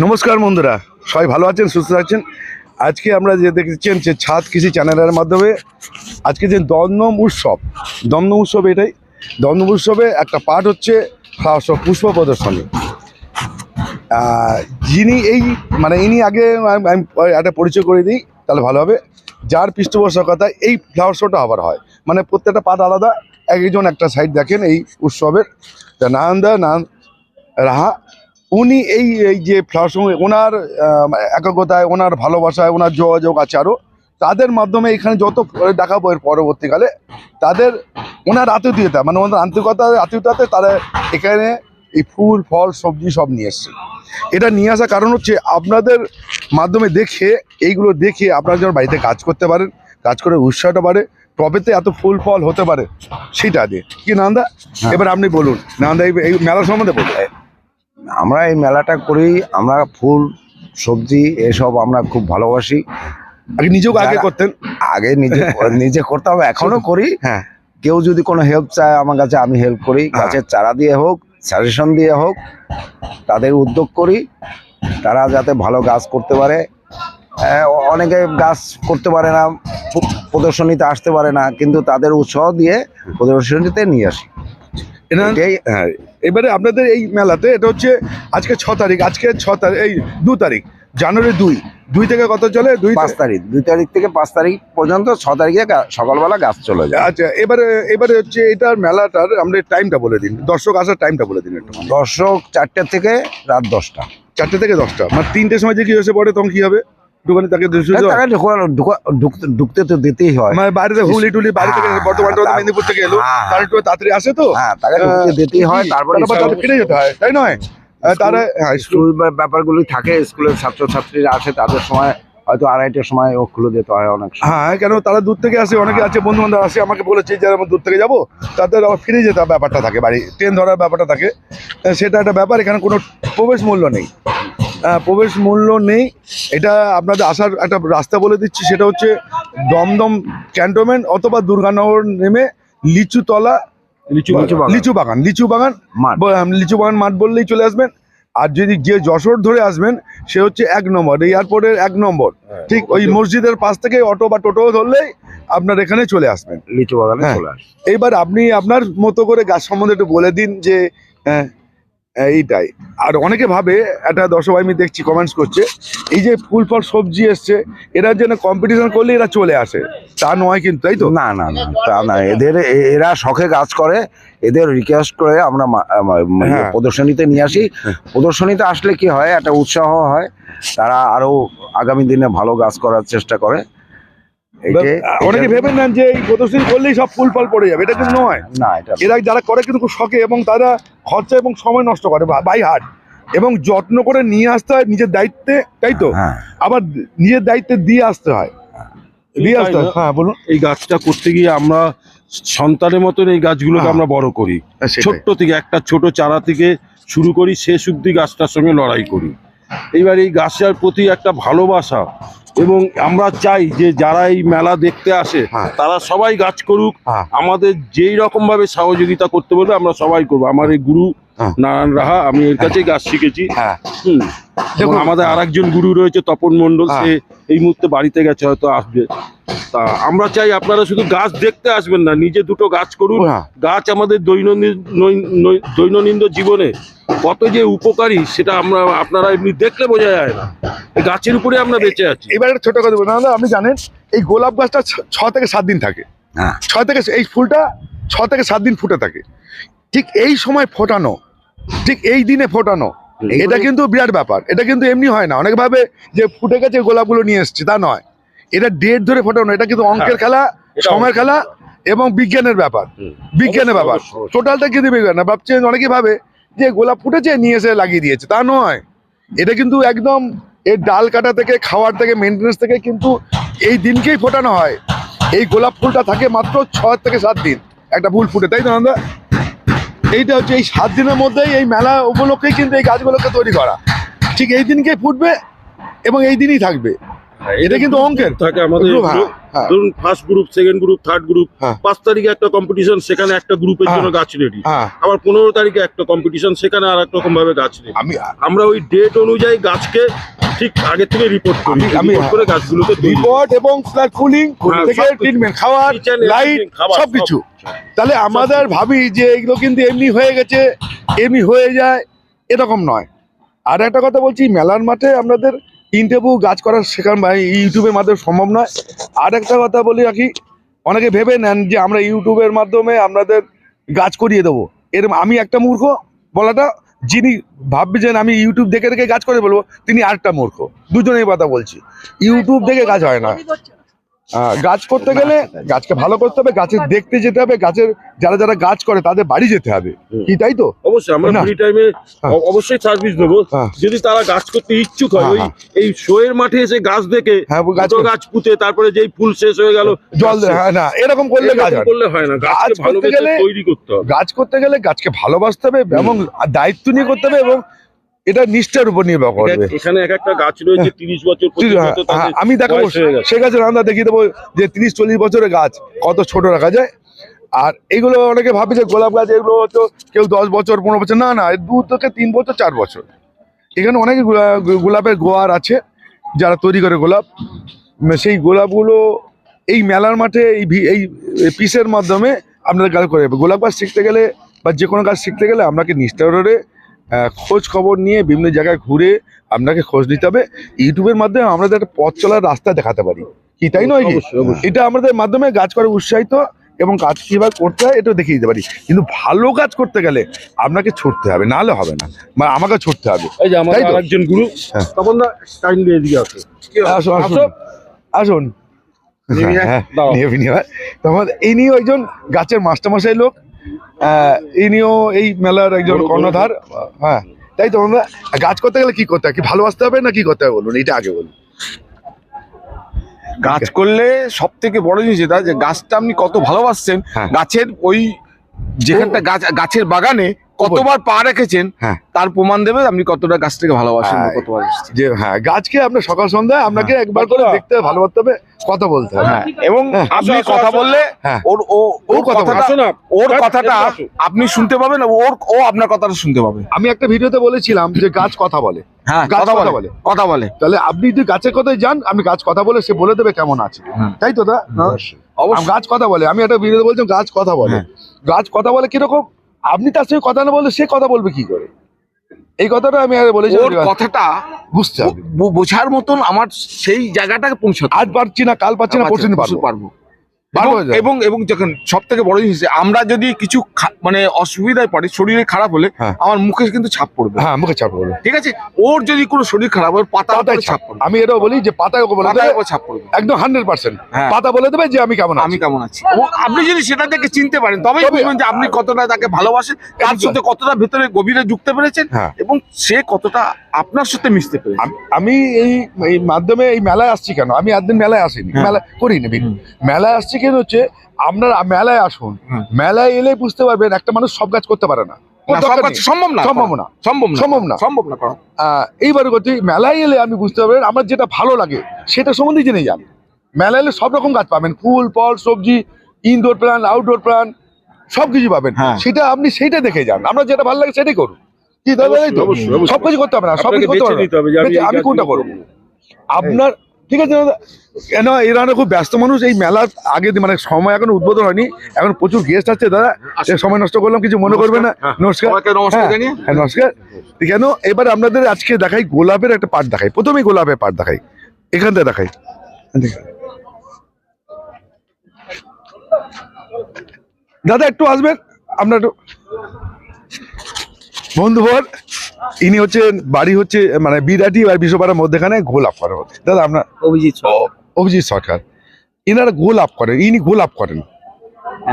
নমস্কার বন্ধুরা, সবাই ভালো আছেন, সুস্থ আছেন? আজকে আমরা যে দেখছেন যে ছাদ কৃষি চ্যানেলের মাধ্যমে আজকে যে দমদম উৎসব দমদম উৎসব এটাই। দমদম উৎসবে একটা পার্ট হচ্ছে ফ্লাওয়ার শো পুষ্প প্রদর্শনী। যিনি এই মানে ইনি আগে আমি একটা পরিচয় করে দিই, তাহলে ভালো হবে। যার পৃষ্ঠপোষকতায় এই ফ্লাওয়ার শোটা আবার হয়। মানে প্রত্যেকটা পাঠ আলাদা একজন একটা সাইড দেখেন এই উৎসবের। তা নানন্দা নান, রাহা উনি এই এই যে ফ্লাওয়ার শো ওনার একাগ্রতায় ওনার ভালোবাসায় ওনার যোগাযোগ আছে আরও তাদের মাধ্যমে এখানে যত দেখাবো এর পরবর্তীকালে তাদের ওনার আত্মীয়তা মানে ওনার আন্তরিকতা আত্মীয়তাতে তারা এখানে এই ফুল ফল সবজি সব নিয়ে এসছে। এটা নিয়ে আসার কারণ হচ্ছে আপনাদের মাধ্যমে দেখে এইগুলো দেখে আপনারা যেন বাড়িতে কাজ করতে পারেন কাজ করে উৎসাহটা বাড়ে টবেতে এত ফুল ফল হতে পারে সেটা দিয়ে। কি নান্দা? এবার আপনি বলুন নান্দা এই- এই মেলা সম্বন্ধে বলুন। আমরা এই মেলাটা করি আমরা ফুল সবজি এসব আমরা খুব ভালোবাসি। আগে নিজেও আগে করতেন? আগে নিজে নিজে করতাম এখনও করি। হ্যাঁ। কেউ যদি কোনো হেল্প চায় আমার কাছে আমি হেল্প করি। হ্যাঁ। গাছের চারা দিয়ে হোক সাজেশন দিয়ে হোক তাদের উদ্যোগ করি। তারা যাতে ভালো গাছ করতে পারে। অনেকে গাছ করতে পারে না প্রদর্শনীতে আসতে পারে না কিন্তু তাদের উৎসাহ দিয়ে প্রদর্শনীতে নিয়ে আসি। হ্যাঁ এবারে আপনাদের এই মেলাতে এটা হচ্ছে আজকে ছ তারিখ আজকে ছ তারিখ এই দু তারিখ জানুয়ারি দুই। দুই থেকে কত চলে? দুই পাঁচ তারিখ দুই তারিখ থেকে পাঁচ তারিখ পর্যন্ত ছ তারিখে সকালবেলা গাছ চলে যায়। আচ্ছা এবারে এবারে হচ্ছে এটার মেলাটার আমরা টাইমটা বলে দিন। দর্শক আসার টাইমটা বলে দিন একটু। দর্শক চারটে থেকে রাত দশটা। চারটে থেকে দশটা। মানে তিনটের সময় যে কি এসে পড়ে তখন কি হবে? দোকানে তাকে তাকে ঢোকা- ঢোকা- ঢুকতে তো দিতেই হয়। মানে হুগলি টুলি থেকে হ্যাঁ, বর্তমান হ্যাঁ, মেদিনীপুর থেকে এলো। হ্যাঁ, একটু তাড়াতাড়ি আসে তো? হ্যাঁ তাকে ঢুকতে দিতেই হয় তারপরে তাদের যেতে হয় তাই নয়? তারা স্কুল স্কুল ব্যাপারগুলি থাকে স্কুলের ছাত্রছাত্রীরা আসে তাদের সময় হয়তো আড়াইটার সময় ও খুলে দিতে হয় অনেক হ্যাঁ কেন তারা দূর থেকে আসে অনেকে আছে বন্ধু বান্ধব আসে আমাকে বলেছে যে আমি দূর থেকে যাব। তাদের আবার ফিরে যেতে হবে ব্যাপারটা থাকে বাড়ি ট্রেন ধরার ব্যাপারটা থাকে। সেটা একটা ব্যাপার এখানে কোনো প্রবেশ মূল্য নেই। প্রবেশ মূল্য নেই। এটা আপনাদের আসার একটা রাস্তা বলে দিচ্ছি সেটা হচ্ছে দমদম ক্যান্টনমেন্ট অথবা দুর্গানগর নেমে লিচুতলা লিচু বাগান। লিচু বাগান লিচু বাগান মাঠ লিচু বাগান মাঠ বললেই চলে আসবেন। আর যদি যে যশোর ধরে আসবেন সে হচ্ছে এক নম্বর এয়ারপোর্টের এক নম্বর। ঠিক ওই মসজিদের পাশ থেকে অটো বা টোটো ধরলেই আপনার এখানে চলে আসবেন। লিচু বাগানে হ্যাঁ। এইবার আপনি আপনার মতো করে গাছ সম্বন্ধে একটু বলে দিন যে হ্যাঁ, এইটাই। আর অনেকে ভাবে একটা দর্শক আমি দেখছি কমেন্টস করছে এই যে ফুল ফল সবজি এসছে এরা যেন কম্পিটিশন করলে এরা চলে আসে। তা নয় কিন্তু তাই তো? না না না তা না এদের এরা শখে কাজ করে এদের রিকোয়েস্ট করে আমরা মানে হ্যাঁ। প্রদর্শনীতে নিয়ে আসি। প্রদর্শনীতে আসলে কি হয় একটা উৎসাহ হয় তারা আরও আগামী দিনে ভালো গাছ করার চেষ্টা করে। অনেকে ভেবে নেন যে এই প্রদর্শনী করলেই সব ফুল ফল পড়ে যাবে এটা কিন্তু নয়। না এটা এরা যারা করে কিন্তু খুব শখে এবং তারা খরচা এবং সময় নষ্ট করে বাই হার্ট এবং যত্ন করে নিয়ে আসতে হয় নিজের দায়িত্বে তাই তো? হ্যাঁ। আবার নিজের দায়িত্বে দিয়ে আসতে হয়। দিয়ে আসতে হয়। হ্যাঁ বলুন। এই গাছটা করতে গিয়ে আমরা সন্তানের মতন এই গাছগুলোকে হ্যাঁ। আমরা বড় করি। ছোট্ট থেকে একটা ছোট চারা থেকে শুরু করি শেষ অব্দি গাছটার সঙ্গে লড়াই করি। এইবার এই গাছের প্রতি একটা ভালোবাসা এবং আমরা চাই যে যারা এই মেলা দেখতে আসে হ্যাঁ। তারা সবাই গাছ করুক হ্যাঁ। আমাদের যেই রকম ভাবে সহযোগিতা করতে বলবে আমরা সবাই করব আমার এই গুরু হ্যাঁ। নারায়ণ রাহা আমি এর কাছেই গাছ শিখেছি হুম দেখুন, আমাদের আরেকজন গুরু রয়েছে তপন মণ্ডল হ্যাঁ। সে এই মুহূর্তে বাড়িতে গেছে হয়তো আসবে তা আমরা চাই আপনারা শুধু গাছ দেখতে আসবেন না নিজে দুটো গাছ করুন। গাছ আমাদের দৈনন্দিন দৈনন্দিন জীবনে কত যে উপকারী সেটা আমরা আপনারা এমনি দেখলে বোঝা যায় না। এই গাছের উপরে আমরা বেঁচে আছি। এবার একটা ছোট কথা বলুন দাদা আপনি জানেন এই গোলাপ গাছটা ছ- থেকে সাত দিন থাকে। হ্যাঁ। ছ থেকে এই ফুলটা ছ থেকে সাত দিন ফুটে থাকে। ঠিক এই সময় ফোটানো ঠিক এই দিনে ফোটানো এটা কিন্তু বিরাট ব্যাপার। এটা কিন্তু এমনি হয় না। অনেক ভাবে যে ফুটে গেছে গোলাপগুলো নিয়ে এসছে। তা নয়। এটা ডেট ধরে ফোটানো এটা কিন্তু অঙ্কের খেলা সময়ের খেলা এবং বিজ্ঞানের ব্যাপার। বিজ্ঞানের ব্যাপার। টোটালটা কিন্তু বিজ্ঞান। না ভাবছেন অনেকে ভাবে যে গোলাপ ফুটেছে নিয়ে এসে লাগিয়ে দিয়েছে, তা নয়। এটা কিন্তু একদম এর ডাল কাটা থেকে, খাওয়ার থেকে মেনটেন্স থেকে কিন্তু এই দিনকেই ফোটানো হয়। এই গোলাপ ফুলটা থাকে মাত্র ছয় থেকে সাত দিন, একটা ফুল ফুটে, তাই তো নন্দা এইটা হচ্ছে এই সাত দিনের মধ্যেই এই মেলা উপলক্ষেই কিন্তু এই গাছগুলোকে তৈরি করা। ঠিক এই দিনকেই ফুটবে এবং এই দিনই থাকবে। এটা কিন্তু অঙ্কের থাকে আমাদের হ্যাঁ। হ্যাঁ। ধরুন first group second group third group. পাঁচ তারিখে একটা কম্পিটিশন সেখানে একটা গ্রুপের জন্য হ্যাঁ। গাছ রেডি আবার পনেরো তারিখে একটা কম্পিটিশন সেখানে আর এক রকম ভাবে গাছ রেডি আমি আমরা ওই ডেট অনুযায়ী গাছকে ঠিক আগে থেকে রিপোর্ট করি আমি- করে গাছগুলোকে। রিপোর্ট এবং কুলিং হ্যাঁ, থেকে ট্রিটমেন্ট খাওয়ার লাইট তাহলে আমাদের ভাবি যে এগুলো কিন্তু এমনি হয়ে গেছে এমনি হয়ে যায় এরকম নয় আর একটা কথা বলছি মেলার মাঠে আপনাদের ইন্টারভিউ গাছ করা শেখান বা ইউটিউবের মাধ্যমে সম্ভব নয়। আর একটা কথা বলি রাখি অনেকে ভেবে নেন যে আমরা ইউটিউবের মাধ্যমে আপনাদের গাছ করিয়ে দেবো। এরম আমি একটা মূর্খ বলাটা যিনি ভাবছেন আমি ইউটিউব দেখে দেখে গাছ করে বলব তিনি আরেকটা মূর্খ। দুজনেই কথা বলছি। ইউটিউব দেখে গাছ হয় না। গাছ করতে গেলে গাছকে ভালো করতে হবে গাছের দেখতে যেতে হবে গাছের যারা যারা গাছ করে তাদের বাড়ি যেতে হবে। কি তাই তো? অবশ্যই আমরা ফ্রি টাইমে হ্যাঁ। অবশ্যই সার্ভিস দেবো। হ্যাঁ। যদি তারা গাছ করতে ইচ্ছুক হয় হ্যাঁ, ওই হ্যাঁ। এই শোয়ের মাঠে এসে গাছ দেখে হ্যাঁ গাছ গাছ পুঁতে তারপরে যেই ফুল শেষ হয়ে গেল জল দেয়, হ্যাঁ না এরকম করলে গাছ হয়। করলে হয় না। গাছ করতে গেলে- তৈরি করতে হবে। গাছ করতে গেলে গাছকে ভালোবাসতে হবে এবং দায়িত্ব নিয়ে করতে হবে এবং এটা নিষ্ঠার উপর নির্ভর করবে। এখানে- এক একটা গাছ রয়েছে তিরিশ বছর হ্যাঁ, হ্যাঁ, আমি দেখাবো হয়ে। সে গাছের রান্না দেখিয়ে দেবো যে তিরিশ চল্লিশ বছরের গাছ কত ছোট রাখা যায়। আর এগুলো অনেকে ভাবে যে গোলাপ গাছ এগুলো হয়তো কেউ দশ বছর পনেরো বছর না না দু থেকে তিন বছর চার বছর। এখানে অনেক গোলা- গোলাপের গোয়ার আছে যারা তৈরি করে গোলাপ। সেই গোলাপগুলো এই মেলার মাঠে এই এই পিসের মাধ্যমে আপনাদের গাছ করে দেবে। গোলাপ গাছ শিখতে গেলে বা যে কোনো গাছ শিখতে গেলে আপনাকে নিষ্ঠারে আহ, খোঁজ খবর নিয়ে বিভিন্ন জায়গায় ঘুরে আপনাকে খোঁজ নিতে হবে। ইউটিউবের মাধ্যমে আমরা একটা পথ চলার রাস্তা দেখাতে পারি। কি তাই নয় কি। এটা আমাদের মাধ্যমে গাছ করে উৎসাহিত এবং কাজ কীভাবে করতে হয় এটাও দেখিয়ে দিতে পারি। কিন্তু ভালো কাজ করতে গেলে আপনাকে ছুটতে হবে নাহলে হবে না। মানে আমাকে ছুটতে হবে। এই যে আমাদের তাই আরেকজন গুরু হ্যাঁ। তখন না কাইন্ডলি এদিকে আসো। আসুন আসুন। আসো। আসুন। নিয়ে হ্যাঁ, তখন ইনিও একজন গাছের মাস্টারমশাই লোক। ইনিও এই মেলার একজন কর্ণধার। হ্যাঁ তাই তো আমরা গাছ করতে গেলে কি করতে হয়? কি ভালোবাসতে হবে না কি করতে হবে বলুন? এটা আগে বলুন। গাছ করলে সব থেকে বড় জিনিস যেটা যে গাছটা আপনি কত ভালোবাসছেন হ্যাঁ। গাছের ওই যেখানটা গাছ গাছের বাগানে কতবার? পা রেখেছেন হ্যাঁ। তার প্রমাণ দেবে আপনি কতটা গাছটাকে ভালোবাসেন হ্যাঁ। কতবার যে হ্যাঁ গাছকে আপনার সকাল সন্ধ্যায় আপনাকে একবার করে দেখতে হবে ভালোবাসতে হবে কথা বলতে হবে। হ্যাঁ এবং হ্যাঁ। আপনি কথা বললে হ্যাঁ। ওর ও ও ওর কথা কথাটা ওর কথাটা আপনি শুনতে পাবেন ওর ও আপনার কথাটা শুনতে পাবে। আমি একটা ভিডিওতে বলেছিলাম যে গাছ কথা বলে। হ্যাঁ কথা বলে। কথা বলে। তাহলে আপনি যদি গাছের কথাই যান আপনি গাছ কথা বলে সে বলে দেবে কেমন আছে। তাই তো দা? আম- গাছ কথা বলে। আমি একটা ভিডিওতে বলছিলাম গাছ কথা বলে। হ্যাঁ। গাছ কথা বলে কীরকম? আপনি তার সঙ্গে কথা না বললে সে কথা বলবে কি করে? এই কথাটা আমি আগে বলেছি কথাটা বুঝতে হবে। বোঝার মতন আমার সেই জায়গাটাকে পৌঁছাতে আজ পারছি না কাল পারছি না পরশু পারব। এবং- এবং এবং যখন সব থেকে বড় জিনিস আমরা যদি কিছু মানে অসুবিধায় পড়ে শরীরে খারাপ হলে হ্যাঁ। আমার মুখে কিন্তু ছাপ পড়বে। হ্যাঁ মুখে ছাপ পড়বে। ঠিক আছে? ওর যদি কোনো শরীর খারাপ হয় পাতা পাতায় ছাপ পড়বে। আমি এটাও বলি যে পাতায় বলে দেবে ছাপ পড়বে। একদম হান্ড্রেড পার্সেন্ট। হ্যাঁ। পাতা বলে দেবে যে আমি কেমন আমি আমি কেমন আছি। আপনি যদি সেটা থেকে চিনতে পারেন তবেই তবে- বুঝবেন যে আপনি কতটা তাকে ভালোবাসেন তার। সাথে কতটা ভেতরে গভীরে যুক্ত পেরেছেন হ্যাঁ। এবং সে কতটা আপনার সাথে মিশতে পেরেছে। আম- এই এই মাধ্যমে এই মেলায় আসছি কেন? আমি একদিন মেলায় আসিনি। হ্যাঁ। মেলা করিনি মেলায় আসছি কেন হচ্ছে আপনারা মেলায় আসুন। মেলায় এলে বুঝতে পারবেন একটা মানুষ সব কাজ করতে পারে না। ওর না, সব দরকার কাজ নেই। সম্ভব না। সম্ভব না। সম্ভব সম্ভব না। সম্ভব না করা। আহ, মেলায় এলে আপনি বুঝতে পারবেন আমার যেটা ভালো লাগে সেটা সম্বন্ধে জেনে যান। মেলায় এলে সব রকম গাছ পাবেন ফুল ফল সবজি ইনডোর প্ল্যান আউটডোর প্ল্যান সব কিছু পাবেন। হ্যাঁ। সেটা আপনি সেইটা দেখে যান। আমরা যেটা ভালো লাগে সেটাই করুন। কি দাদা তাই তো? অবশ্যই, অবশ্যই। সব কিছু করতে হবে না সব আপনাকে কিছু করতে হবে আমি আমি কোনটা করব। আপনার ঠিক আছে দাদা। কেন এরা খুব ব্যস্ত মানুষ এই মেলার আগে মানে সময় এখন উদ্বোধন হয়নি এখন প্রচুর গেস্ট আছে দাদা। সময় নষ্ট করলাম কিছু মনে করবে না। হ্যাঁ। নমস্কার। নমস্কার হ্যাঁ, হ্যাঁ নমস্কার। কেন এবার আপনাদের আজকে দেখাই গোলাপের একটা পাট দেখাই। প্রথমেই গোলাপের পাট দেখাই। এখান থেকে দেখাই। দাদা একটু আসবেন? আপনার একটু বন্ধুবর ইনি হচ্ছে বাড়ি হচ্ছে মানে বিরাটি আর বিশ্বপাড়ার মধ্যেখানে গোল আপ করে দাদা আপনার অভিজিৎ অভিজিৎ সরকার। ইনারা গোলাপ করেন ইনি গোল আপ করেন।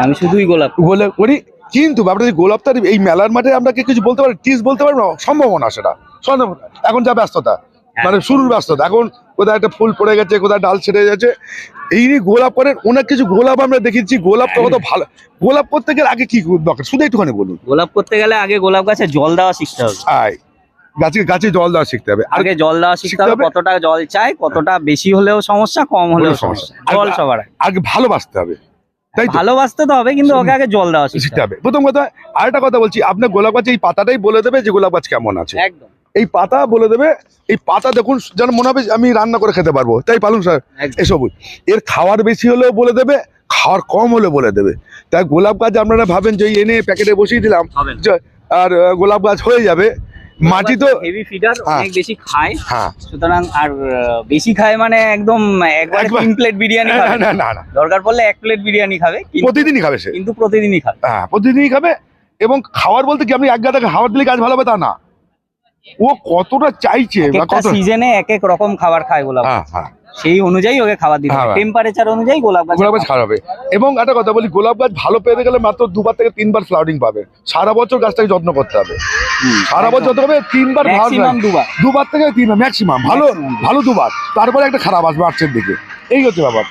আমি শুধুই গোলাপ গোলাপ করি কিন্তু ব্যাপারটা গোলাপ তার এই মেলার মাঠে আমরা কিছু বলতে পারি? টিস বলতে পারব না? সম্ভাবনা সেটা। এখন যা ব্যস্ততা। মানে শুরুর ব্যস্ততা এখন কোথায় একটা ফুল পড়ে গেছে কোথায় ডাল ছেড়ে গেছে। এই গোলাপ করেন অনেক কিছু গোলাপ আমরা দেখেছি গোলাপ কত ভালো। গোলাপ করতে গেলে আগে কি দরকার? শুধু একটুখানি বলুন। গোলাপ করতে গেলে আগে গোলাপ গাছে জল দেওয়া শিখতে হবে। গাছে গাছে জল দেওয়া শিখতে হবে। আগে জল দেওয়া শিখতে হবে। কতটা জল চাই কতটা বেশি হলেও সমস্যা কম হলেও সমস্যা। জল সবার আগে। ভালোবাসতে হবে। তাই ভালোবাসতে তো হবে কিন্তু ওকে আগে জল দেওয়া শিখতে হবে। প্রথম কথা আরেকটা কথা বলছি আপনার গোলাপ গাছে এই পাতাটাই বলে দেবে যে গোলাপ গাছ কেমন আছে। একদম। এই পাতা বলে দেবে এই পাতা দেখুন যেন মনে হবে আমি রান্না করে খেতে পারব। তাই পালুন স্যার এসব এর খাওয়ার বেশি হলেও বলে দেবে খাওয়ার কম হলে বলে দেবে। তাই গোলাপ গাছ আপনারা ভাবেন যে এনে প্যাকেটে বসিয়ে দিলাম আর গোলাপ গাছ হয়ে যাবে। মাটি তো হেভি ফিডার হ্যাঁ। অনেক বেশি খায়। হ্যাঁ। সুতরাং আর বেশি খায় মানে একদম একবারে তিন প্লেট বিরিয়ানি না খাবে। না না না। দরকার পড়লে এক প্লেট বিরিয়ানি খাবে প্রতিদিনই খাবে সে। কিন্তু প্রতিদিনই খাবে। হ্যাঁ প্রতিদিনই খাবে এবং খাওয়ার বলতে কি আপনি এক গাদা খাবার দিলে গাছ ভালো হবে তা না? ও কতটা চাইছে একটা সিজনে এক এক রকম খাবার খায় গোলাপ হ্যাঁ হ্যাঁ। সেই অনুযায়ী ওকে খাবার দিতে হ্যাঁ, হবে। হ্যাঁ। টেম্পারেচার অনুযায়ী গোলাপ গাছ গোলাপ গাছ খারাপ হবে এবং একটা কথা বলি গোলাপ গাছ ভালো পেতে গেলে মাত্র দুবার থেকে তিনবার ফ্লাওয়ারিং পাবে। সারা বছর গাছটাকে যত্ন করতে হবে। সারা বছর যত্ন করবে তিনবার ম্যাক্সিমাম দুবার। দুবার থেকে তিনবার ম্যাক্সিমাম ভালো ভালো দুবার। তারপরে একটা খারাপ আসবে আর্চের দিকে। এই হচ্ছে ব্যাপার।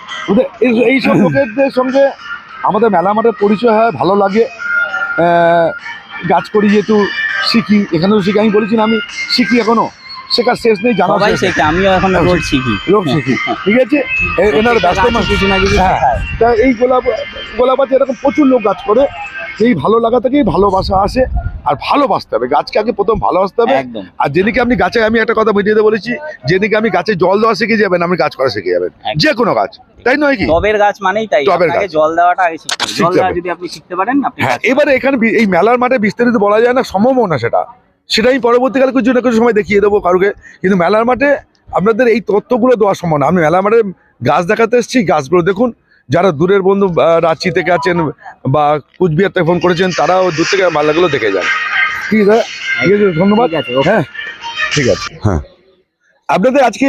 এই- এই সব লোকেদের সঙ্গে আমাদের মেলা মাঠের পরিচয় হয় ভালো লাগে। আহ, গাছ করি যেহেতু শিখি এখানেও শিখি আমি বলেছি না আমি শিখি এখনও শেখার শেষ নেই জানা। শেখে আমিও এখন রোজ শিখি লোক শিখি ঠিক আছে এনার ব্যস্ত কিছু না কিছু হ্যাঁ। তা এই গোলাপ গোলাপ আছে এরকম প্রচুর লোক গাছ করে এই ভালো লাগা থেকেই ভালোবাসা আসে আর ভালোবাসতে হবে। গাছকে আগে প্রথম ভালোবাসতে হবে। আর যেদিকে আপনি গাছে আমি একটা কথা ভিডিওতে বলেছি যেদিকে আমি গাছে জল দেওয়া শিখে যাবেন আপনি গাছ করা শিখে যাবেন। যে কোনো গাছ। তাই নয় কি? টবের গাছ মানেই তাই। টবের গাছ। জল দেওয়াটা আগে শিখতে হবে। জল দেওয়া যদি আপনি শিখতে পারেন আপনি হ্যাঁ এবারে এখানে এই মেলার মাঠে বিস্তারিত বলা যায় না সম্ভবও না সেটা। সেটা আমি পরবর্তীকালে কিছু না কিছু সময় দেখিয়ে দেবো কারুকে। কিন্তু মেলার মাঠে আপনাদের এই তথ্যগুলো দেওয়া সম্ভব না। আমি মেলার মাঠে গাছ দেখাতে এসেছি গাছগুলো দেখুন। যারা দূরের বন্ধু রাঁচি থেকে আছেন বা কুচবিহার থেকে ফোন করেছেন তারাও দূর থেকে মালাগুলো দেখে যান। ঠিক আছে ঠিক আছে ধন্যবাদ। ঠিক আছে, ওকে। হ্যাঁ ঠিক আছে। হ্যাঁ। আপনাদের আজকে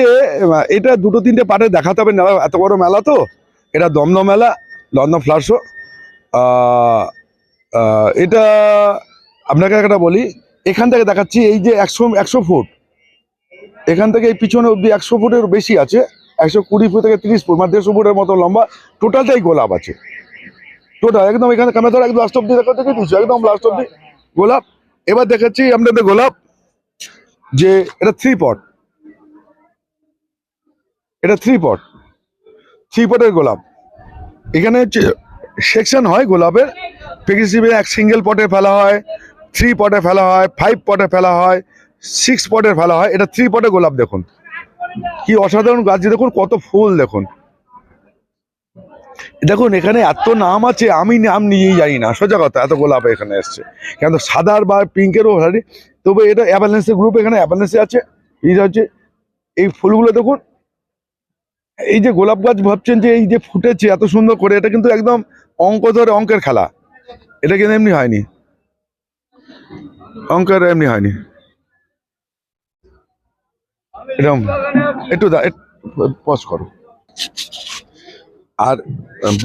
এটা দুটো তিনটে পার্টে দেখাতে হবে মেলা এত বড় মেলা তো। এটা দমদম মেলা লন্ডন ফ্লার শো এটা আপনাকে একটা বলি এখান থেকে দেখাচ্ছি এই যে একশো একশো ফুট। এখান থেকে এই পিছনে অব্দি একশো ফুটের বেশি আছে। একশো কুড়ি ফুট থেকে তিরিশ ফুট মানে দেড়শো ফুটের মতো লম্বা, টোটালটাই গোলাপ আছে। টোটাল একদম এখানে ক্যামেরা ধরে একদম লাস্ট অব্দি দেখা, দেখে দিচ্ছি একদম লাস্ট অব্দি গোলাপ। এবার দেখাচ্ছি আপনাদের গোলাপ, যে এটা থ্রি পট এটা থ্রি পট থ্রি পটের গোলাপ। এখানে হচ্ছে সেকশন হয় গোলাপের। প্রেগনেন্সি এক সিঙ্গেল পটে ফেলা হয় থ্রি পটে ফেলা হয় ফাইভ পটে ফেলা হয় সিক্স পটে ফেলা হয়। এটা থ্রি পটে গোলাপ দেখুন। কি অসাধারণ গাছ দেখুন কত ফুল, দেখুন। দেখুন, এখানে এত নাম আছে, আমি নাম নিয়েই জানি না। সোজা কথা, এত গোলাপ এখানে এসছে। কেন, সাদার বা পিঙ্কেরও ভ্যারাইটি, তবে এটা অ্যাভালেন্সের গ্রুপ এখানে অ্যাভালেন্সে আছে। এইটা হচ্ছে, এই ফুলগুলো দেখুন, এই যে গোলাপ গাছ ভাবছেন যে এই যে ফুটেছে, এত সুন্দর করে, এটা কিন্তু একদম অঙ্ক ধরে অঙ্কের খেলা। এটা কিন্তু এমনি হয়নি। অঙ্কের এমনি হয়নি। এরকম একটু পজ করো। আর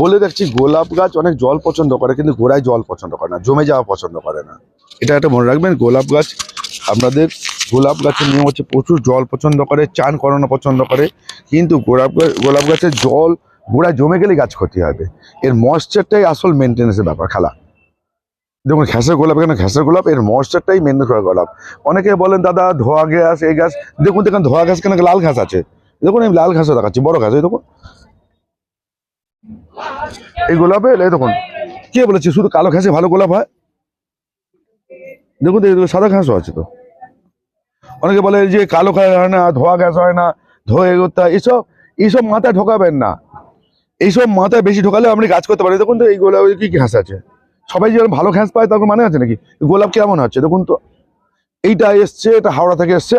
বলে দেখছি গোলাপ গাছ অনেক জল পছন্দ করে, কিন্তু গোড়ায় জল পছন্দ করে না, জমে যাওয়া পছন্দ করে না। এটা একটা মনে রাখবেন, গোলাপ গাছ আপনাদের গোলাপ গাছের নিয়ম হচ্ছে প্রচুর জল পছন্দ করে, চান করানো পছন্দ করে, কিন্তু গোলাপ গোলাপ গাছের জল গোড়ায় জমে গেলে গাছ ক্ষতি হবে। এর ময়েশ্চারটাই আসল মেনটেন্সের ব্যাপার, খেলা। দেখুন ঘ্যাসের গোলাপ এখানে ঘ্যাসের গোলাপ এর ময়েশ্চারটাই করা গোলাপ অনেকে বলেন দাদা ধোয়া ঘাস এই গাছ দেখুন দেখুন ধোয়া ঘাস কেন লাল ঘাস আছে? দেখুন আমি লাল ঘাসও দেখাচ্ছি বড় ঘাস দেখুন। এই গোলাপে এই দেখুন কে বলেছে শুধু কালো ঘাসে ভালো গোলাপ হয়? দেখুন দেখুন, সাদা ঘাসও আছে তো। অনেকে বলে যে কালো ঘাস হয় না ধোয়া ঘাস হয় না ধোয়ে করতে হয়। এইসব এইসব মাথায় ঢোকাবেন না। এইসব মাথায় বেশি ঢোকালে আপনি গাছ করতে পারেন। দেখুন তো এই গোলাপে কি ঘাস আছে? সবাই যেরকম ভালো ঘাস পায় তার মানে আছে নাকি? গোলাপ কেমন হচ্ছে দেখুন তো। এইটা এসছে এটা হাওড়া থেকে এসছে।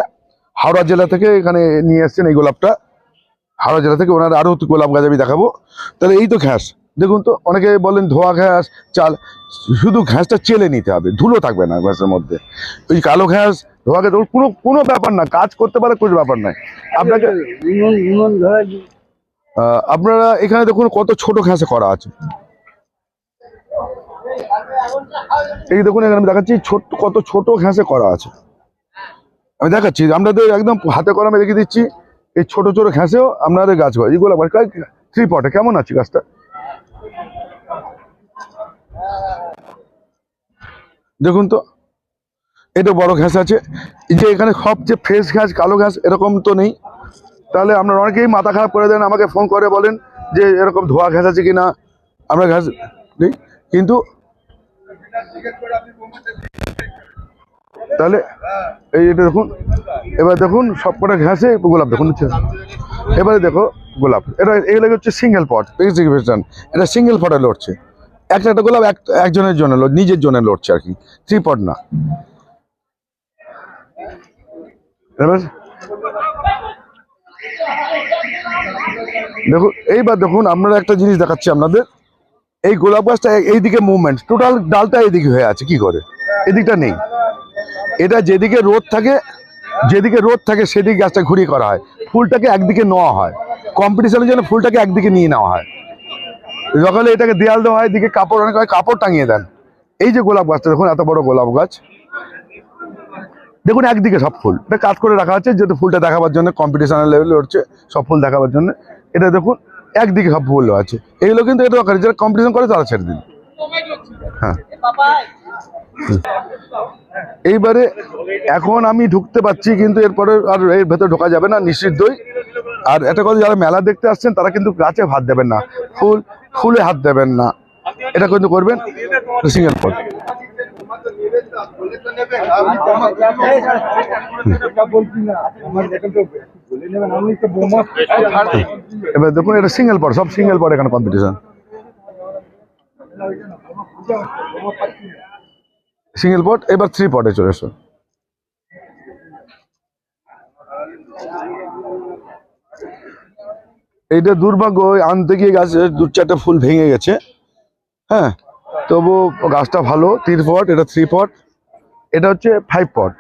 হাওড়া জেলা থেকে এখানে নিয়ে এসছেন এই গোলাপটা। হাওড়া জেলা থেকে ওনার আরও গোলাপ গাছ আমি দেখাবো। তাহলে এই তো ঘাস। দেখুন তো অনেকে বলেন ধোয়া ঘাস চাল শুধু ঘাসটা চেলে নিতে হবে ধুলো থাকবে না ঘাসের মধ্যে। ওই কালো ঘাস ধোয়া ঘাস কোনো কোনো ব্যাপার না কাজ করতে পারলে কোনো ব্যাপার নাই। আপনাকে আপনারা এখানে দেখুন কত ছোট ঘাসে করা আছে। এই দেখুন, এখানে আমি দেখাচ্ছি, ছোট কত ছোট ঘাসে করা আছে। আমি দেখাচ্ছি, আপনাদের একদম হাতে কলমে রেখে দিচ্ছি, এই ছোট ছোট ঘাসেও আপনাদের গাছ হয়। এইগুলো আবার থ্রি পটে কেমন আছে গাছটা? দেখুন তো, এটা বড় ঘাস আছে। যে এখানে সব যে ফ্রেশ ঘাস কালো ঘাস এরকম তো নেই। তাহলে আপনারা অনেকেই মাথা খারাপ করে দেন, আমাকে ফোন করে বলেন যে এরকম ধোয়া ঘাস আছে কিনা। আমরা ঘাস নেই, কিন্তু তাহলে এই এটা দেখুন, এবার দেখুন সব কটা ঘাসে গোলাপ দেখুন এবারে দেখো গোলাপ। এটা এগুলো হচ্ছে সিঙ্গেল পট ভেজিটেশন এটা সিঙ্গেল পটে লড়ছে। একটা একটা গোলাপ এক একজনের জন্য নিজের জন্য লড়ছে আর কি। থ্রি পট না। দেখুন, এইবার দেখুন আপনারা একটা জিনিস দেখাচ্ছি আপনাদের। এই গোলাপ গাছটা এইদিকে মুভমেন্ট টোটাল ডালটা এইদিকে হয়ে আছে, কি করে? এদিকটা নেই। এটা যেদিকে রোদ থাকে, যেদিকে রোদ থাকে, সেদিকে গাছটা ঘুরিয়ে করা হয়। ফুলটাকে একদিকে নেওয়া হয়। কম্পিটিশনের জন্য ফুলটাকে একদিকে নিয়ে নেওয়া হয়। সকালে এটাকে দেয়াল দেওয়া হয়, এদিকে কাপড় অনেক হয়, কাপড় টাঙিয়ে দেন। এই যে গোলাপ গাছটা, দেখুন এত বড় গোলাপ গাছ। দেখুন একদিকে সব ফুল। এটা কাট করে রাখা আছে, যেহেতু ফুলটা দেখাবার জন্য কম্পিটিশনের লেভেলে হচ্ছে সব ফুল দেখাবার জন্য। এটা দেখুন একদিকে সব ফুল আছে। এগুলো কিন্তু এটা দরকার যারা কম্পিটিশন করে তারা ছেড়ে দিন। হ্যাঁ। এইবারে এখন আমি ঢুকতে পারছি, কিন্তু এরপরে আর এর ভেতরে ঢোকা যাবে না, নিষিদ্ধই। আর একটা কথা, যারা মেলা দেখতে আসছেন, তারা কিন্তু গাছে হাত দেবেন না, ফুল, ফুলে হাত দেবেন না। এটা কিন্তু করবেন, সিঙ্গেল এবার দেখুন, এটা সিঙ্গেল পট সব সিঙ্গেল পট এখানে কম্পিটিশন সিঙ্গেল পট এবার থ্রি পটে চলে এসো এইটা দুর্ভাগ্য আনতে গিয়ে গাছে দু চারটে ফুল ভেঙে গেছে। হ্যাঁ তবু গাছটা ভালো, তিন পট, এটা থ্রি পট, এটা হচ্ছে ফাইভ পট।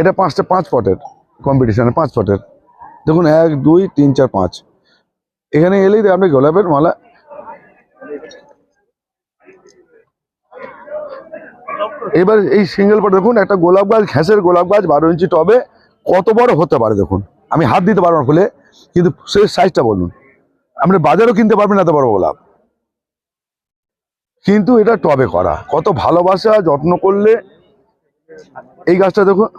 এটা পাঁচটা, পাঁচ পটের কম্পিটিশনে পাঁচ পটের। দেখুন, এক, দুই, তিন, চার, পাঁচ। এখানে এলেই আপনি গোলাপের মালা। এবার এই সিঙ্গেল পট দেখুন, একটা গোলাপ গাছ, ঘ্যাসের গোলাপ গাছ, বারো ইঞ্চি টবে, কত বড় হতে পারে দেখুন। আমি হাত দিতে পারব না খুলে, কিন্তু সেই সাইজটা বলুন। আপনি বাজারও কিনতে পারবেন এত বড় গোলাপ কিন্তু এটা টবে করা। কত ভালোবাসা, যত্ন করলে এই গাছটা দেখুন।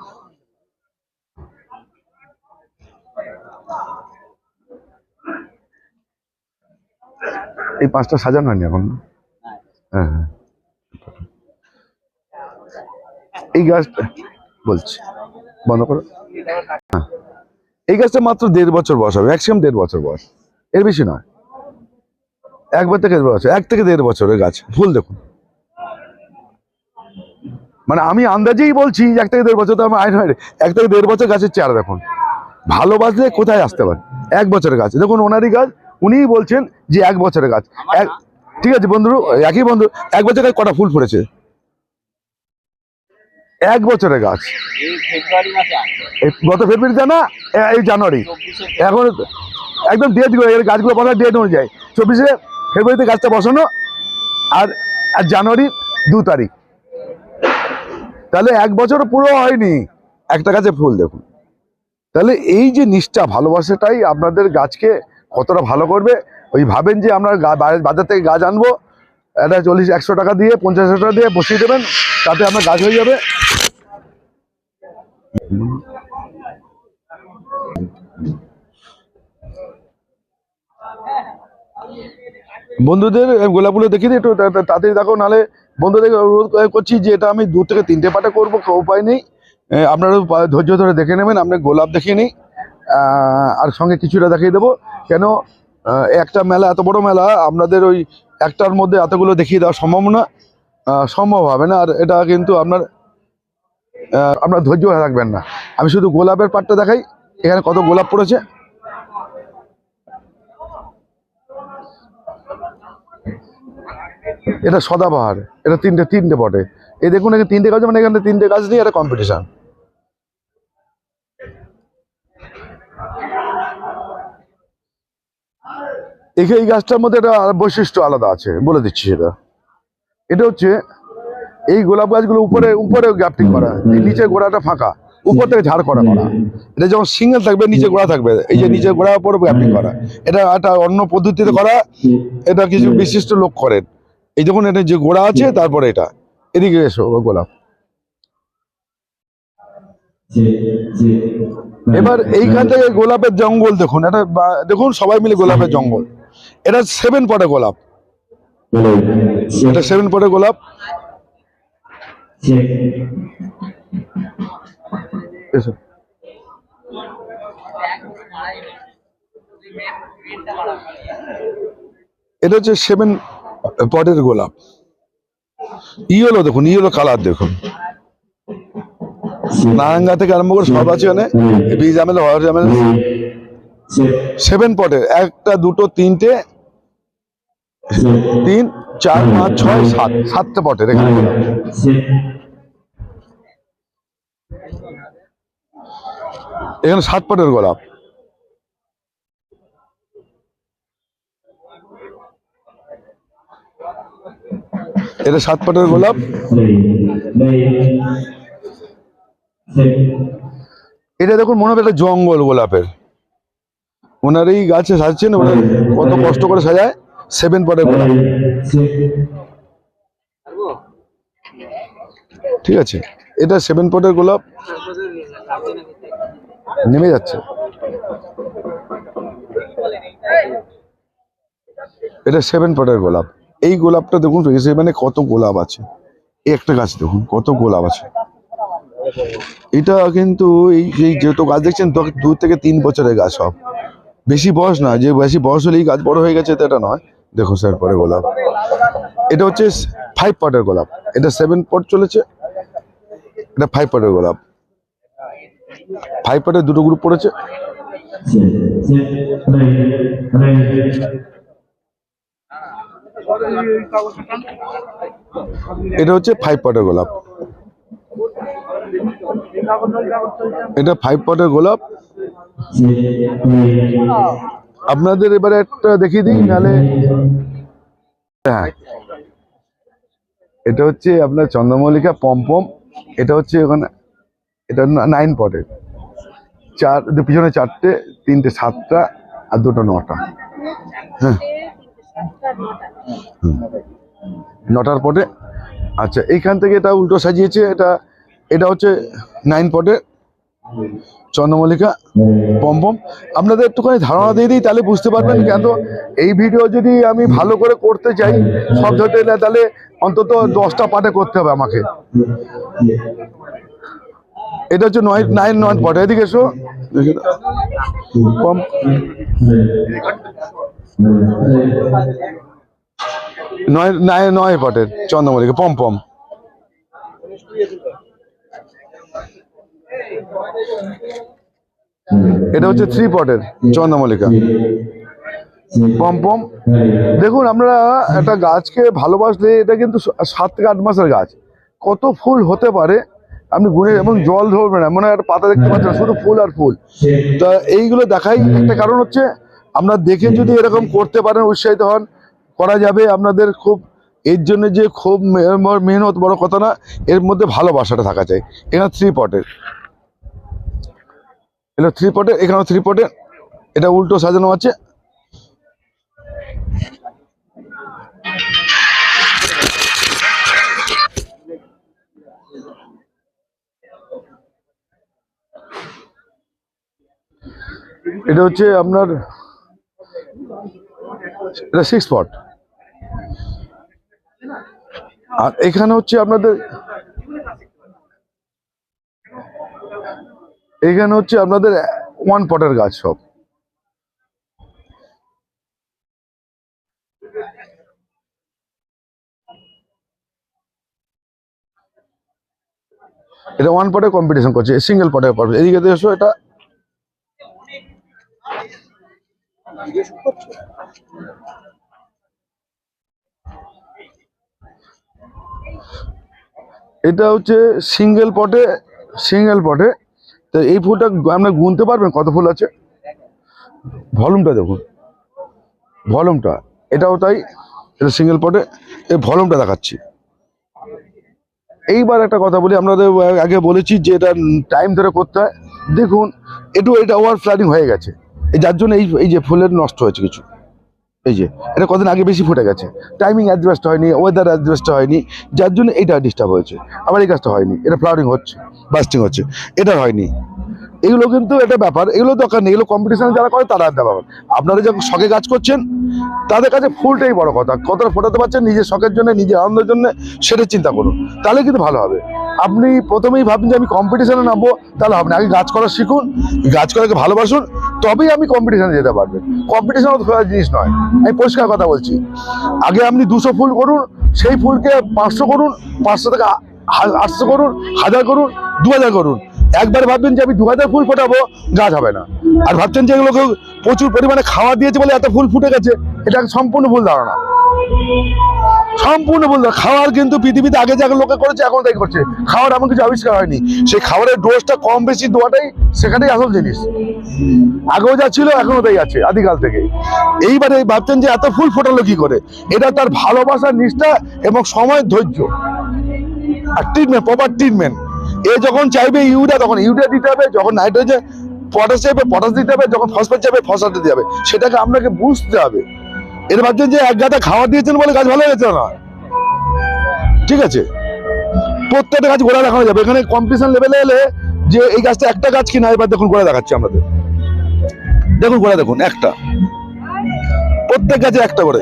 এই পাঁচটা সাজানো হয়নি এখন? হ্যাঁ হ্যাঁ। এই গাছটা বলছি, বন্ধ করো। হ্যাঁ। এই গাছটা মাত্র দেড় বছর বয়স হবে, ম্যাক্সিমাম দেড় বছর বয়স। এর বেশি নয়। একবার থেকে বছর এক থেকে দেড় বছরের গাছ। ফুল দেখুন। মানে আমি আন্দাজেই বলছি এক থেকে দেড় বছর তো আমার আইন হয় এক থেকে দেড় বছর গাছের চেহারা দেখুন। ভালোবাসলে কোথায় আসতে পারে? এক বছরের গাছ। দেখুন ওনারই গাছ উনিই বলছেন যে এক বছরের গাছ। এক ঠিক আছে বন্ধু একই বন্ধু এক বছর গাছ কটা ফুল ফুটেছে? এক বছরের গাছ। গত ফেব্রুয়ারিতে না এই জানুয়ারি। এখন একদম ডেট করে গাছগুলো বসার ডেট অনুযায়ী। চব্বিশে ফেব্রুয়ারিতে গাছটা বসানো, আর আর জানুয়ারি দু তারিখ। তাহলে এক বছর পুরো হয়নি। একটা গাছে ফুল, দেখুন। তাহলে এই যে নিষ্ঠা, ভালোবাসাটাই আপনাদের গাছকে কতটা ভালো করবে, ওই ভাবেন যে আমরা বাজার থেকে গাছ আনব, একটা চল্লিশ, একশো টাকা দিয়ে, পঞ্চাশ টাকা দিয়ে বসিয়ে দেবেন, তাতে আপনার গাছ হয়ে যাবে। বন্ধুদের গোলাপগুলো দেখিয়ে দিই, একটু তাড়াতাড়ি দেখো নাহলে বন্ধুদের অনুরোধ করছি যে এটা আমি দু থেকে তিনটে পাটে করব উপায় নেই। আপনারা ধৈর্য ধরে দেখে নেবেন আপনি গোলাপ দেখিয়ে নিই। আর সঙ্গে কিছুটা দেখিয়ে দেবো। কেন একটা মেলা, এত বড় মেলা, আপনাদের ওই একটার মধ্যে এতগুলো দেখিয়ে দেওয়া সম্ভব না। সম্ভব হবে না, আর এটা কিন্তু আপনার আপনার ধৈর্য রাখবেন না। আমি শুধু গোলাপের পাটটা দেখাই, এখানে কত গোলাপ পড়েছে। এটা সদাবাহার, এটা তিনটে তিনটে বটে। এই দেখুন এখানে তিনটে গাছ মানে এখানে তিনটে গাছ নিয়ে কম্পিটিশন এখানে এই গাছটার মধ্যে একটা বৈশিষ্ট্য আলাদা আছে, বলে দিচ্ছি সেটা। এটা হচ্ছে, এই গোলাপ গাছগুলো উপরে উপরে গ্যাপটিং করা নিচের গোড়াটা ফাঁকা, উপর থেকে ঝাড় করা করা। এটা যখন সিঙ্গেল থাকবে, নিচে গোড়া থাকবে, এই যে নিচে গোড়ার উপর গ্যাপটিং করা। এটা একটা অন্য পদ্ধতিতে করা, এটা কিছু বিশিষ্ট লোক করেন। এই দেখুন এটা যে গোড়া আছে তারপরে এটা। এদিকে এসো গোলাপ। এবার এইখান থেকে গোলাপের জঙ্গল দেখুন এটা দেখুন সবাই মিলে গোলাপের জঙ্গল। এটা সেভেন পটে গোলাপ। এটা সেভেন পটে গোলাপ। এসো। এটা হচ্ছে সেভেন পটের গোলাপ। ই ইয়েলো দেখুন, ইয়েলো কালার দেখুন। নারাঙ্গা থেকে আরম্ভ করে সব আছে এখানে। বীজ আমেল হওয়ার আমেল সেভেন পটের একটা, দুটো, তিনটে, তিন, চার, পাঁচ, ছয়, সাত। সাতটা পটের এখানে। এখানে সাত পটের গোলাপ। এটা সাত পটের গোলাপ। এটা দেখুন, মনে হবে একটা জঙ্গল গোলাপের। ওনার এই গাছে সাজছেন, ওনার কত কষ্ট করে সাজায়, সেভেন পটের গোলাপ। ঠিক আছে, এটা সেভেন পটের গোলাপ। নেমে যাচ্ছে। এটা সেভেন পটের গোলাপ। এই গোলাপটা দেখুন রয়েছে মানে কত গোলাপ আছে। এই একটা গাছ দেখুন, কত গোলাপ আছে। এটা কিন্তু এই এই যেহেতু গাছ দেখছেন দু থেকে তিন বছরের গাছ সব। বেশি বয়স না, যে বেশি বয়স হলেই গাছ বড় হয়ে গেছে এটা নয়। দেখো স্যার পরে গোলাপ। এটা হচ্ছে ফাইভ পটের গোলাপ। এটা সেভেন পট চলেছে। এটা ফাইভ পটের গোলাপ। ফাইভ পটের দুটো গ্রুপ পড়েছে। এটা হচ্ছে ফাইভ পটের গোলাপ। এটা ফাইভ পটের গোলাপ। আপনাদের এবারে একটা দেখিয়ে দিই নালে হ্যাঁ। এটা হচ্ছে আপনার চন্দ্রমল্লিকা পম্পম। এটা হচ্ছে ওখানে এটা নাইন পটের চার পিছনে চারটে, তিনটে সাতটা, আর দুটো নটা। হ্যাঁ। নটার পটে? আচ্ছা এইখান থেকে এটা উল্টো সাজিয়েছে, এটা এটা হচ্ছে নাইন পটে। চন্দ্রমল্লিকা পম্পম আপনাদের একটুখানি ধারণা দিয়ে দিই, তাহলে বুঝতে পারবেন কেন এই ভিডিও যদি আমি ভালো করে করতে চাই, সব ধরতে গেলে তাহলে অন্তত দশটা পার্টে করতে হবে আমাকে। এটা হচ্ছে নয়, নাইন, নয় পটে। এদিকে এসো। দেখি দাও। পম। নয় নয় নয় পটের চন্দ্রমল্লিকা, পম পম। এটা হচ্ছে থ্রি পটের চন্দ্রমল্লিকা। পম পম। দেখুন, আমরা একটা গাছকে ভালোবাসলে এটা কিন্তু সাত থেকে আট মাসের গাছ। কত ফুল হতে পারে, আপনি গুনে, এবং জল ধরবে না, মনে হয় একটা পাতা দেখতে পাচ্ছেন শুধু ফুল আর ফুল। তা এইগুলো দেখাই একটা কারণ হচ্ছে আমরা দেখে যদি এরকম করতে পারেন উৎসাহিত হন করা যাবে। আপনাদের খুব এর জন্য যে খুব মেহনত বড় কথা না এর মধ্যে ভালোবাসাটা থাকা চাই। এখানে থ্রি পটের এটা থ্রি পটের এখানে থ্রি পটের এটা উল্টো সাজানো আছে। এটা হচ্ছে আপনার এটা সিক্স স্পট আর এখানে হচ্ছে আপনাদের এখানে হচ্ছে আপনাদের ওয়ান পটের গাছ সব। এটা ওয়ান পটে কম্পিটিশন করছে সিঙ্গেল পটে পারবে। এদিকে এসো এটা এটা হচ্ছে সিঙ্গেল পটে সিঙ্গেল পটে। তো এই ফুলটা আপনার গুনতে পারবেন কত ফুল আছে? ভলিউমটা দেখুন। ভলিউমটা। এটাও তাই, এটা সিঙ্গেল পটে। এই ভলিউমটা দেখাচ্ছি। এইবার একটা কথা বলি আপনাদের আগে বলেছি যে এটা টাইম ধরে করতে হয়। দেখুন একটু এটা ওভার ফ্লাডিং হয়ে গেছে। যার জন্য এই এই যে ফুলের নষ্ট হয়েছে কিছু। এই যে, এটা কদিন আগে বেশি ফুটে গেছে। টাইমিং অ্যাডজাস্ট হয়নি ওয়েদার অ্যাডজাস্ট হয়নি, যার জন্য এটা ডিস্টার্ব হয়েছে। আবার এই কাজটা হয়নি, এটা ফ্লাওয়ারিং হচ্ছে বাস্টিং হচ্ছে, এটা হয়নি। এগুলো কিন্তু একটা ব্যাপার, এগুলো দরকার নেই, এগুলো কম্পিটিশন যারা করে তারা একটা ব্যাপার আপনারা যখন শখে কাজ করছেন, তাদের কাছে ফুলটাই বড় কথা, কতটা ফোটাতে পারছেন, নিজের শখের জন্য, নিজের আনন্দের জন্য সেটা চিন্তা করুন। তাহলে কিন্তু ভালো হবে। আপনি প্রথমেই ভাবছেন যে আমি কম্পিটিশনে নামবো, তাহলে হবে না। আগে গাছ করা শিখুন, গাছ করাকে ভালোবাসুন, তবেই আমি কম্পিটিশনে যেতে পারবেন। কম্পিটিশন খোলা জিনিস নয়। আমি পরিষ্কার কথা বলছি। আগে আপনি দুশো ফুল করুন, সেই ফুলকে পাঁচশো করুন, পাঁচশো থেকে আটশো করুন, হাজার করুন দু হাজার করুন। একবার ভাববেন যে আমি দু হাজার ফুল ফোটাবো, গাছ হবে না। আর ভাবছেন যে এগুলোকে প্রচুর পরিমাণে খাওয়া দিয়েছে বলে এত ফুল ফুটে গেছে, এটা সম্পূর্ণ ভুল ধারণা। সম্পূর্ণ ভুল খাওয়ার কিন্তু পৃথিবীতে আগে যা লোকে করেছে, এখন তাই করছে। খাওয়ার এমন কিছু আবিষ্কার হয়নি। সেই খাবারের ডোজটা কম বেশি দেওয়াটাই সেখানেই আসল জিনিস। আগেও যা ছিল, এখনও তাই আছে, আদিকাল থেকে। এইবারে ভাবছেন যে এত ফুল ফোটালো কি করে? এটা তার ভালোবাসার নিষ্ঠা এবং সময় ধৈর্য। আর ট্রিটমেন্ট প্রপার ট্রিটমেন্ট এ যখন চাইবে ইউরিয়া, তখন ইউরিয়া দিতে হবে, যখন নাইট্রোজেন পটাশ চাইবে পটাশ দিতে হবে, যখন ফসফেট চাইবে ফসফেট দিতে হবে। সেটাকে আপনাকে বুঝতে হবে। এর ভাবছেন যে এক গাদা খাওয়া দিয়েছেন বলে গাছ ভালো হয়েছে না? ঠিক আছে? প্রত্যেকটা গাছ গোড়া দেখানো যাবে। এখানে কম্পিটিশন লেভেলে এলে যে এই গাছটা একটা গাছ কিনা, এবার দেখুন গোড়া দেখাচ্ছি আমাদের দেখুন গোড়া, দেখুন একটা। প্রত্যেক গাছে একটা করে।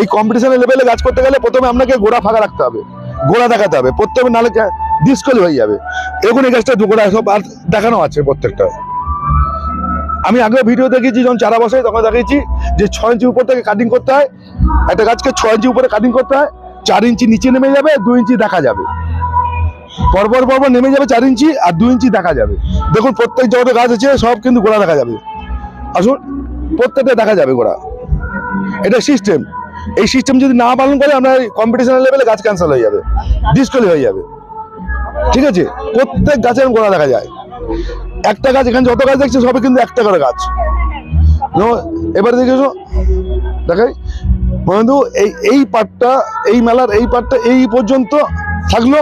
এই কম্পিটিশনের লেভেলে গাছ করতে গেলে প্রথমে আপনাকে গোড়া ফাঁকা রাখতে হবে। গোড়া দেখাতে হবে। প্রত্যেকে নালে ডিসকল হয়ে যাবে। এরকম এই গাছটা দু গোড়া সব আর দেখানো আছে প্রত্যেকটা। আমি আগেও ভিডিও দেখেছি যখন চারা বসাই, তখন দেখেছি যে ছয় ইঞ্চি উপর থেকে কাটিং করতে হয়। একটা গাছকে ছয় ইঞ্চি উপরে কাটিং করতে হয়, চার ইঞ্চি নিচে নেমে যাবে দু ইঞ্চি দেখা যাবে। পরপর পরপর নেমে যাবে চার ইঞ্চি আর দু ইঞ্চি দেখা যাবে। দেখুন, প্রত্যেক যত গাছ আছে, সব কিন্তু গোড়া দেখা যাবে। আসুন, প্রত্যেকটা দেখা যাবে গোড়া। এটা সিস্টেম এই সিস্টেম যদি না পালন করে, আমরা কম্পিটিশনের লেভেলে গাছ ক্যান্সেল হয়ে যাবে ডিসকলি হয়ে যাবে। ঠিক আছে? প্রত্যেক গাছের গোড়া দেখা যায়। একটা গাছ, এখানে যত গাছ দেখছে, সবই কিন্তু একটা করে গাছ। এবারে দেখেছ দেখাই। বন্ধু, এই এই পার্টটা এই মেলার এই পার্টটা এই পর্যন্ত থাকল।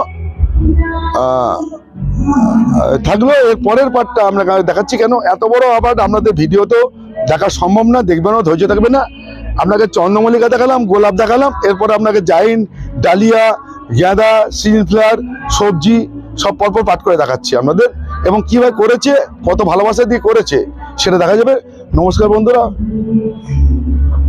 থাকল। এর পরের পার্টটা আমরা দেখাচ্ছি কেন? এত বড় আবার আপনাদের ভিডিওতেও দেখা সম্ভব না, দেখবে না, ধৈর্য থাকবে না। আপনাকে চন্দ্রমল্লিকা দেখালাম, গোলাপ দেখালাম, এরপর আপনাকে জাইন, ডালিয়া, গাঁদা সিনফ্লার সবজি সব পরপর পাঠ করে দেখাচ্ছি আপনাদের। এবং কীভাবে করেছে, কত ভালোবাসা দিয়ে করেছে, সেটা দেখা যাবে। নমস্কার বন্ধুরা।